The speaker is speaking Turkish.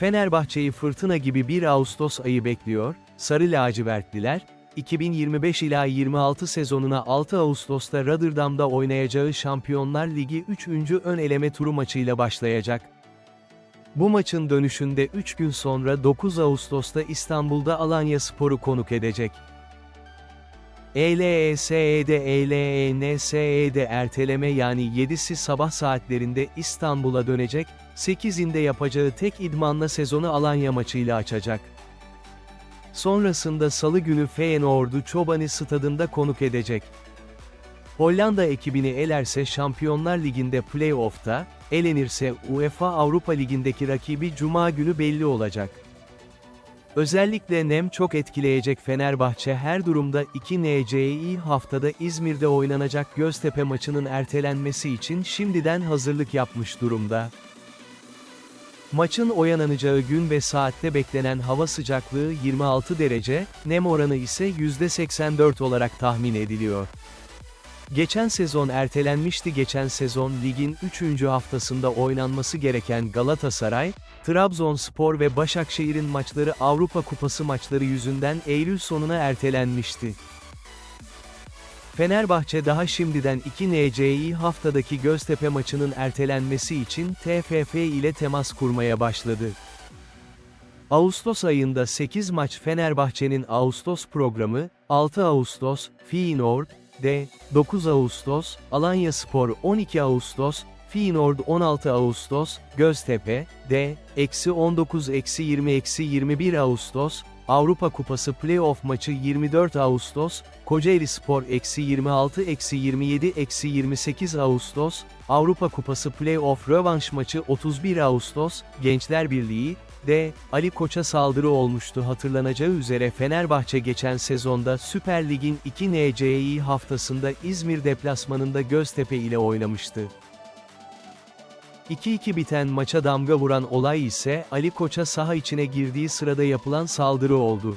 Fenerbahçe'yi fırtına gibi bir Ağustos ayı bekliyor, Sarı lacivertliler, 2025 ila 26 sezonuna 6 Ağustos'ta Rotterdam'da oynayacağı Şampiyonlar Ligi 3. ön eleme turu maçıyla başlayacak. Bu maçın dönüşünde 3 gün sonra 9 Ağustos'ta İstanbul'da Alanya Spor'u konuk edecek. E ELESE'de ELENSE'de erteleme yani 7'si sabah saatlerinde İstanbul'a dönecek, 8'inde yapacağı tek idmanla sezonu Alanya maçıyla açacak. Sonrasında salı günü Feyenoord'u Çobani stadında konuk edecek. Hollanda ekibini elerse Şampiyonlar Ligi'nde play-off'ta, elenirse UEFA Avrupa Ligi'ndeki rakibi Cuma günü belli olacak. Özellikle nem çok etkileyecek Fenerbahçe her durumda 2 NCI haftada İzmir'de oynanacak Göztepe maçının ertelenmesi için şimdiden hazırlık yapmış durumda. Maçın oynanacağı gün ve saatte beklenen hava sıcaklığı 26 derece, nem oranı ise %84 olarak tahmin ediliyor. Geçen sezon ertelenmişti geçen sezon ligin 3. haftasında oynanması gereken Galatasaray, Trabzonspor ve Başakşehir'in maçları Avrupa Kupası maçları yüzünden Eylül sonuna ertelenmişti. Fenerbahçe daha şimdiden 2 NCI haftadaki Göztepe maçının ertelenmesi için TFF ile temas kurmaya başladı. Ağustos ayında 8 maç Fenerbahçe'nin Ağustos programı, 6 Ağustos, Feyenoord, D, 9 Ağustos, Alanya Spor 12 Ağustos, Feyenoord 16 Ağustos, Göztepe, D, eksi 19 eksi 20 eksi 21 Ağustos, Avrupa Kupası Playoff maçı 24 Ağustos, Kocaeli Spor eksi 26 eksi 27 eksi 28 Ağustos, Avrupa Kupası Playoff rövanş maçı 31 Ağustos, Gençler Birliği, D. Ali Koç'a saldırı olmuştu hatırlanacağı üzere Fenerbahçe geçen sezonda Süper Lig'in 2 NCI haftasında İzmir deplasmanında Göztepe ile oynamıştı. 2-2 biten maça damga vuran olay ise Ali Koç'a saha içine girdiği sırada yapılan saldırı oldu.